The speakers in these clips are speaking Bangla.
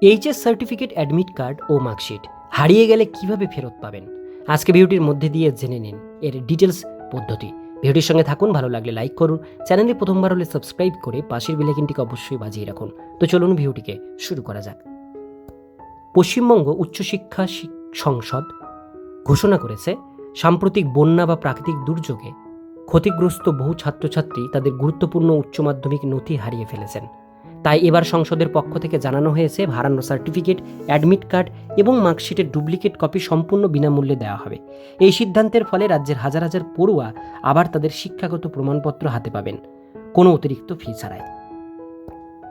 এইচএস সার্টিফিকেট অ্যাডমিট কার্ড ও মার্কশিট হারিয়ে গেলে কীভাবে ফেরত পাবেন? আজকে ভিডিওটির মধ্যে দিয়ে জেনে নিন এর ডিটেলস পদ্ধতি। ভিডিওটির সঙ্গে থাকুন, ভালো লাগলে লাইক করুন। চ্যানেলে প্রথমবার হলে সাবস্ক্রাইব করে পাশের বেলাইকিনটিকে অবশ্যই বাজিয়ে রাখুন। তো চলুন ভিডিওটিকে শুরু করা যাক। পশ্চিমবঙ্গ উচ্চশিক্ষা শিক- সংসদ ঘোষণা করেছে, সাম্প্রতিক বন্যা বা প্রাকৃতিক দুর্যোগে ক্ষতিগ্রস্ত বহু ছাত্রছাত্রী তাদের গুরুত্বপূর্ণ উচ্চ মাধ্যমিক নথি হারিয়ে ফেলেছেন। তাই এবার সংসদের পক্ষ থেকে জানানো হয়েছে ভাড়ানো সার্টিফিকেট, অ্যাডমিট কার্ড এবং মার্কশিটের ডুপ্লিকেট কপি সম্পূর্ণ বিনামূল্যে দেওয়া হবে। এই সিদ্ধান্তের ফলে রাজ্যের হাজার হাজার পড়ুয়া আবার তাদের শিক্ষাগত প্রমাণপত্র হাতে পাবেন। কোনো অতিরিক্ত ফি ছাড়াই।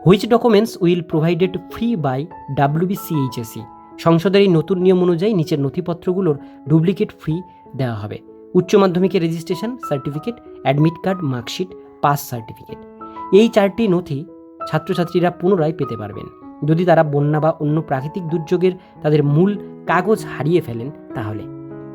Which documents will provided free by WBCHSE সংসদের এই নতুন নিয়ম অনুযায়ী নিচের নথিপত্রগুলোর ডুপ্লিকেট ফ্রি দেওয়া হবে। উচ্চ মাধ্যমিকের registration certificate admit card marksheet pass certificate এই চারটি নথি ছাত্রছাত্রীরা পুনরায় পেতে পারবেন। যদি তারা বন্যা বা অন্য প্রাকৃতিক দুর্যোগের তাদের মূল কাগজ হারিয়ে ফেলেন, তাহলে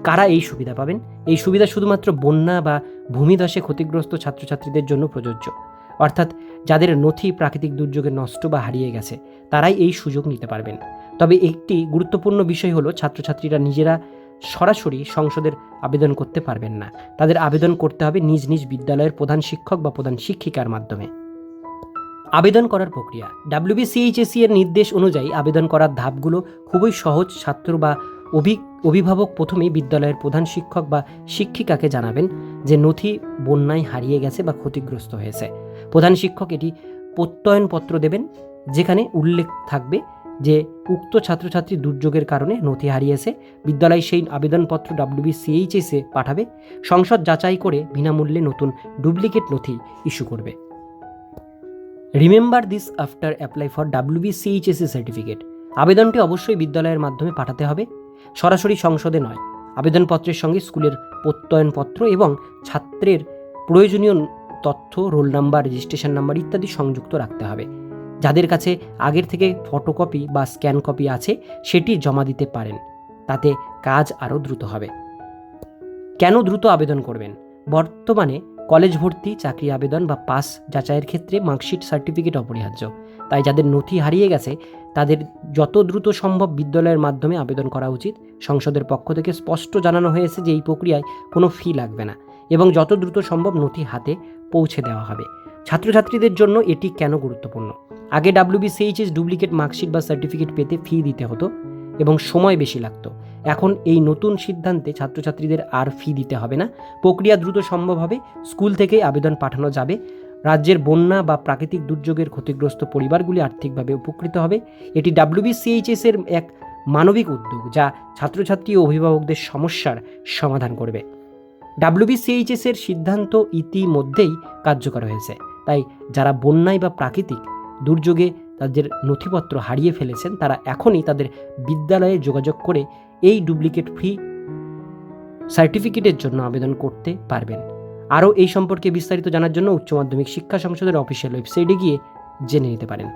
কারা এই সুবিধা পাবেন? এই সুবিধা শুধুমাত্র বন্যা বা ভূমিধসে ক্ষতিগ্রস্ত ছাত্রছাত্রীদের জন্য প্রযোজ্য। অর্থাৎ যাদের নথি প্রাকৃতিক দুর্যোগে নষ্ট বা হারিয়ে গেছে, তারাই এই সুযোগ নিতে পারবেন। তবে একটি গুরুত্বপূর্ণ বিষয় হলো, ছাত্রছাত্রীরা নিজেরা সরাসরি সংসদের আবেদন করতে পারবেন না। তাদের আবেদন করতে হবে নিজ নিজ বিদ্যালয়ের প্রধান শিক্ষক বা প্রধান শিক্ষিকার মাধ্যমে। আবেদন করার প্রক্রিয়া। ডাব্লিউবিসিএইচএসি এর নির্দেশ অনুযায়ী আবেদন করার ধাপগুলো খুবই সহজ, ছাত্র বা অভি, অভিভাবক প্রথমেই বিদ্যালয়ের প্রধান শিক্ষক বা শিক্ষিকাকে জানাবেন যে নথি বন্যায় হারিয়ে গেছে বা ক্ষতিগ্রস্ত হয়েছে। প্রধান শিক্ষক এটি প্রত্যয়নপত্র দেবেন, যেখানে উল্লেখ থাকবে যে উক্ত ছাত্রছাত্রী দুর্যোগের কারণে নথি হারিয়েছে। বিদ্যালয় সেই আবেদনপত্র ডাব্লিউবিসিএইচএসে পাঠাবে। সংসদ যাচাই করে বিনামূল্যে নতুন ডুপ্লিকেট নথি ইস্যু করবে। Remember this after apply for WBCHSE certificate আবেদনটি অবশ্যই বিদ্যালয়ের মাধ্যমে পাঠাতে হবে। সরাসরি সংসদে নয়। আবেদনপত্রের সঙ্গে স্কুলের প্রত্যয়নপত্র এবং ছাত্রের প্রয়োজনীয় তথ্য, রোল নাম্বার, রেজিস্ট্রেশন নাম্বার ইত্যাদি সংযুক্ত রাখতে হবে। যাদের কাছে আগের থেকে ফটোকপি বা স্ক্যান কপি আছে, সেটি জমা দিতে পারেন। তাতে কাজ আরও দ্রুত হবে। কেন দ্রুত আবেদন করবেন? বর্তমানে কলেজ ভর্তি চাকরি আবেদন বা পাস যাচাইয়ের ক্ষেত্রে মার্কশিট, সার্টিফিকেট অপরিহার্য। তাই যাদের নথি হারিয়ে গেছে, তাদের যত দ্রুত সম্ভব বিদ্যালয়ের মাধ্যমে আবেদন করা উচিত। সংসদের পক্ষ থেকে স্পষ্ট জানানো হয়েছে যে এই প্রক্রিয়ায় কোনো ফি লাগবে না এবং যত দ্রুত সম্ভব নথি হাতে পৌঁছে দেওয়া হবে। ছাত্রছাত্রীদের জন্য এটি কেন গুরুত্বপূর্ণ? আগে ডাব্লিউবিসিএইচএস ডুপ্লিকেট মার্কশিট বা সার্টিফিকেট পেতে ফি দিতে হতো এবং সময় বেশি লাগতো। এখন এই নতুন সিদ্ধান্তে ছাত্রছাত্রীদের আর ফি দিতে হবে না। প্রক্রিয়া দ্রুত সম্ভব হবে। স্কুল থেকেই আবেদন পাঠানো যাবে। রাজ্যের বন্যা বা প্রাকৃতিক দুর্যোগের ক্ষতিগ্রস্ত পরিবারগুলি আর্থিকভাবে উপকৃত হবে। এটি ডাব্লিউবিসিএইচএস এর এক মানবিক উদ্যোগ যা ছাত্রছাত্রী ও অভিভাবকদের সমস্যার সমাধান করবে। ডাব্লিউবিসিএইচএস এর সিদ্ধান্ত ইতিমধ্যেই কার্যকর হয়েছে। তাই যারা বন্যায় বা প্রাকৃতিক দুর্যোগে তাদের নথিপত্র হারিয়ে ফেলেছেন, তারা এখনই তাদের বিদ্যালয়ে যোগাযোগ করে এই ডুপ্লিকেট ফ্রি সার্টিফিকেটের জন্য আবেদন করতে পারবেন। আরও এই সম্পর্কে বিস্তারিত জানার জন্য উচ্চ মাধ্যমিক শিক্ষা সংসদের অফিসিয়াল ওয়েবসাইটে গিয়ে জেনে নিতে পারেন।